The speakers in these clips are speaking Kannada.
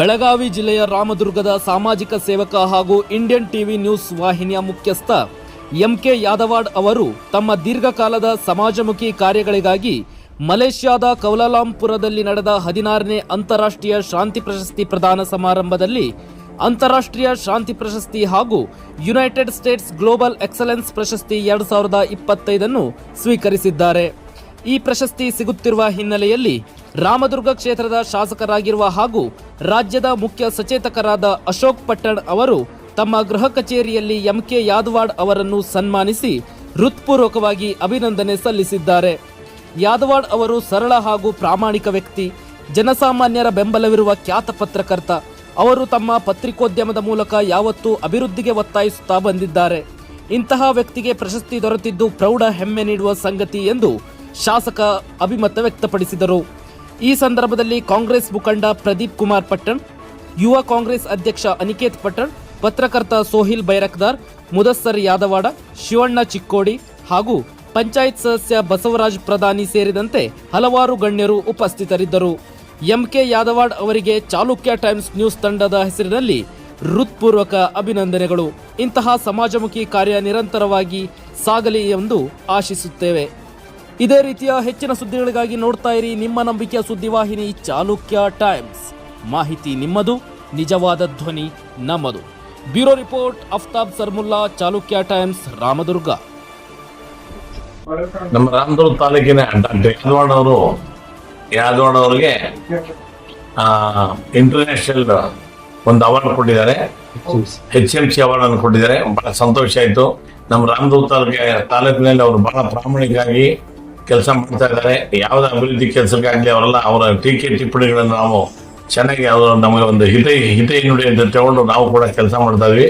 ಬೆಳಗಾವಿ ಜಿಲ್ಲೆಯ ರಾಮದುರ್ಗದ ಸಾಮಾಜಿಕ ಸೇವಕ ಹಾಗೂ ಇಂಡಿಯನ್ ಟಿವಿ ನ್ಯೂಸ್ ವಾಹಿನಿಯ ಮುಖ್ಯಸ್ಥ ಎಂಕೆ ಯಾದವಾಡ್ ಅವರು ತಮ್ಮ ದೀರ್ಘಕಾಲದ ಸಮಾಜಮುಖಿ ಕಾರ್ಯಗಳಿಗಾಗಿ ಮಲೇಷ್ಯಾದ ಕೌಲಾಲಾಂಪುರದಲ್ಲಿ ನಡೆದ ಹದಿನಾರನೇ ಅಂತಾರಾಷ್ಟ್ರೀಯ ಶಾಂತಿ ಪ್ರಶಸ್ತಿ ಪ್ರದಾನ ಸಮಾರಂಭದಲ್ಲಿ ಅಂತಾರಾಷ್ಟ್ರೀಯ ಶಾಂತಿ ಪ್ರಶಸ್ತಿ ಹಾಗೂ ಯುನೈಟೆಡ್ ಸ್ಟೇಟ್ಸ್ ಗ್ಲೋಬಲ್ ಎಕ್ಸಲೆನ್ಸ್ ಪ್ರಶಸ್ತಿ ಎರಡು ಸಾವಿರದ ಇಪ್ಪತ್ತೈದನ್ನು ಸ್ವೀಕರಿಸಿದ್ದಾರೆ. ಈ ಪ್ರಶಸ್ತಿ ಸಿಗುತ್ತಿರುವ ಹಿನ್ನೆಲೆಯಲ್ಲಿ ರಾಮದುರ್ಗ ಕ್ಷೇತ್ರದ ಶಾಸಕರಾಗಿರುವ ಹಾಗೂ ರಾಜ್ಯದ ಮುಖ್ಯ ಸಚೇತಕರಾದ ಅಶೋಕ್ ಪಟ್ಟಣ್ ಅವರು ತಮ್ಮ ಗೃಹ ಕಚೇರಿಯಲ್ಲಿ ಎಂಕೆ ಯಾದವಾಡ್ ಅವರನ್ನು ಸನ್ಮಾನಿಸಿ ಹೃತ್ಪೂರ್ವಕವಾಗಿ ಅಭಿನಂದನೆ ಸಲ್ಲಿಸಿದ್ದಾರೆ. ಯಾದವಾಡ್ ಅವರು ಸರಳ ಹಾಗೂ ಪ್ರಾಮಾಣಿಕ ವ್ಯಕ್ತಿ, ಜನಸಾಮಾನ್ಯರ ಬೆಂಬಲವಿರುವ ಖ್ಯಾತ ಪತ್ರಕರ್ತ. ಅವರು ತಮ್ಮ ಪತ್ರಿಕೋದ್ಯಮದ ಮೂಲಕ ಯಾವತ್ತೂ ಅಭಿವೃದ್ಧಿಗೆ ಒತ್ತಾಯಿಸುತ್ತಾ ಬಂದಿದ್ದಾರೆ. ಇಂತಹ ವ್ಯಕ್ತಿಗೆ ಪ್ರಶಸ್ತಿ ದೊರೆತಿದ್ದು ಪ್ರೌಢ ಹೆಮ್ಮೆ ನೀಡುವ ಸಂಗತಿ ಎಂದು ಶಾಸಕ ಅಭಿಮತ ವ್ಯಕ್ತಪಡಿಸಿದರು. ಈ ಸಂದರ್ಭದಲ್ಲಿ ಕಾಂಗ್ರೆಸ್ ಮುಖಂಡ ಪ್ರದೀಪ್ ಕುಮಾರ್ ಪಟ್ಟಣ್, ಯುವ ಕಾಂಗ್ರೆಸ್ ಅಧ್ಯಕ್ಷ ಅನಿಕೇತ್ ಪಟ್ಟಣ್, ಪತ್ರಕರ್ತ ಸೋಹಿಲ್ ಬೈರಕ್ದಾರ್, ಮುದಸ್ಸರ್ ಯಾದವಾಡ, ಶಿವಣ್ಣ ಚಿಕ್ಕೋಡಿ ಹಾಗೂ ಪಂಚಾಯತ್ ಸದಸ್ಯ ಬಸವರಾಜ್ ಪ್ರಧಾನಿ ಸೇರಿದಂತೆ ಹಲವಾರು ಗಣ್ಯರು ಉಪಸ್ಥಿತರಿದ್ದರು. ಎಂಕೆ ಯಾದವಾಡ್ ಅವರಿಗೆ ಚಾಲುಕ್ಯ ಟೈಮ್ಸ್ ನ್ಯೂಸ್ ತಂಡದ ಹೆಸರಿನಲ್ಲಿ ಹೃತ್ಪೂರ್ವಕ ಅಭಿನಂದನೆಗಳು. ಇಂತಹ ಸಮಾಜಮುಖಿ ಕಾರ್ಯ ನಿರಂತರವಾಗಿ ಸಾಗಲಿ ಎಂದು ಆಶಿಸುತ್ತೇವೆ. ಇದೇ ರೀತಿಯ ಹೆಚ್ಚಿನ ಸುದ್ದಿಗಳಿಗಾಗಿ ನೋಡ್ತಾ ಇರಿ ನಿಮ್ಮ ನಂಬಿಕೆಯ ಸುದ್ದಿವಾಹಿನಿ ಚಾಲುಕ್ಯ ಟೈಮ್ಸ್. ಮಾಹಿತಿ ನಿಮ್ಮದು, ನಿಜವಾದ ಧ್ವನಿ ನಮ್ಮದು. Bureau report, Aftab Sarmulla, Chalukya times, Ramdurg. ನಮ್ಮ ರಾಮದುರ್ಗ ತಾಲೂಕಿನ ಡಾಕ್ಟರ್ ಯಾದವಾಡ ಯಾದವಾಡ್ ಅವರಿಗೆ ಇಂಟರ್ನ್ಯಾಷನಲ್ ಒಂದು ಅವಾರ್ಡ್ ಕೊಟ್ಟಿದ್ದಾರೆ. ಎಚ್ ಎಂ ಸಿ ಅವಾರ್ಡ್ ಅನ್ನು ಕೊಟ್ಟಿದ್ದಾರೆ. ಬಹಳ ಸಂತೋಷ ಆಯ್ತು. ನಮ್ಮ ರಾಮದುರ್ಗ ತಾಲೂಕಿನ, ತಾಲೂಕಿನಲ್ಲಿ ಅವರು ಬಹಳ ಪ್ರಾಮಾಣಿಕವಾಗಿ ಕೆಲಸ ಮಾಡ್ತಾ ಇದ್ದಾರೆ. ಯಾವುದೇ ಅಭಿವೃದ್ಧಿ ಕೆಲಸಕ್ಕಾಗಲಿ ಅವರೆಲ್ಲ ಅವರ ಟೀಕೆ ಟಿಪ್ಪಣಿಗಳನ್ನು ನಾವು ಚೆನ್ನಾಗಿ ಅವರು ನಮಗೆ ಒಂದು ಹಿತ ಹಿತ ನುಡಿ ಅಂತ ತಗೊಂಡು ನಾವು ಕೂಡ ಕೆಲಸ ಮಾಡ್ತಾ ಇದ್ವಿ.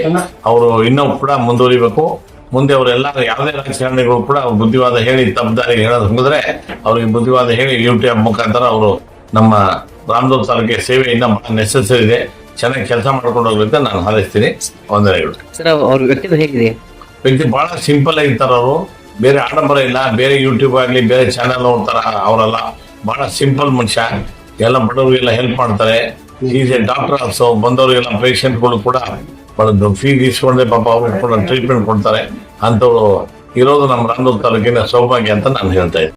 ಅವರು ಇನ್ನೂ ಕೂಡ ಮುಂದುವರಿಬೇಕು. ಮುಂದೆ ಅವರೆಲ್ಲ ಯಾವುದೇ ರಾಜಕಾರಣಿಗಳು ಕೂಡ ಬುದ್ಧಿವಾದ ಹೇಳಿ ತಪ್ಪದಾರಿ ಹೇಳೋದು ಹೋಗಿದ್ರೆ ಅವ್ರಿಗೆ ಬುದ್ಧಿವಾದ ಹೇಳಿ ಯೂಟ್ಯೂಬ್ ಮುಖಾಂತರ ಅವರು ನಮ್ಮ ರಾಮದುರ್ಗ ತಾಲೂಕಿಗೆ ಸೇವೆಯಿಂದ ನೆಸೆಸರಿ ಇದೆ. ಚೆನ್ನಾಗಿ ಕೆಲಸ ಮಾಡ್ಕೊಂಡು ಹೋಗ್ಲಿಕ್ಕೆ ನಾನು ಹಾರೈಸ್ತೀನಿ. ವಂದನೆಗಳು ಸರ್ ಅವ್ರ ವ್ಯಕ್ತಿತ್ವ ಹೇಗಿದೆ? ವ್ಯಕ್ತಿ ಬಹಳ ಸಿಂಪಲ್ ಆಗಿರ್ತಾರ ಅವರು. ಬೇರೆ ಆಡಂಬರ ಇಲ್ಲ, ಬೇರೆ ಯೂಟ್ಯೂಬ್ ಆಗಲಿ, ಬೇರೆ ಚಾನೆಲ್ ನೋಡ್ತಾರ, ಅವರೆಲ್ಲ ಬಹಳ ಸಿಂಪಲ್ ಮನುಷ್ಯ. ಎಲ್ಲ ಬಡವರಿಗೆಲ್ಲ ಹೆಲ್ಪ್ ಮಾಡ್ತಾರೆ. ಈಸ್ ಎ ಡಾಕ್ಟರ್ ಆಲ್ಸೋ ಬಂದವರಿಗೆಲ್ಲ ಪೇಷಂಟ್ಗಳು ಕೂಡ ಫೀಸ್ ಇಸ್ಕೊಂಡೆ ಪಾಪ ಅವ್ರು ಕೂಡ ಟ್ರೀಟ್ಮೆಂಟ್ ಕೊಡ್ತಾರೆ. ಅಂಥವ್ರು ಇರೋದು ನಮ್ಮ ರಾಮದುರ್ಗ ತಾಲೂಕಿನ ಸೌಭಾಗ್ಯ ಅಂತ ನಾನು ಹೇಳ್ತಾ ಇದ್ದೀನಿ.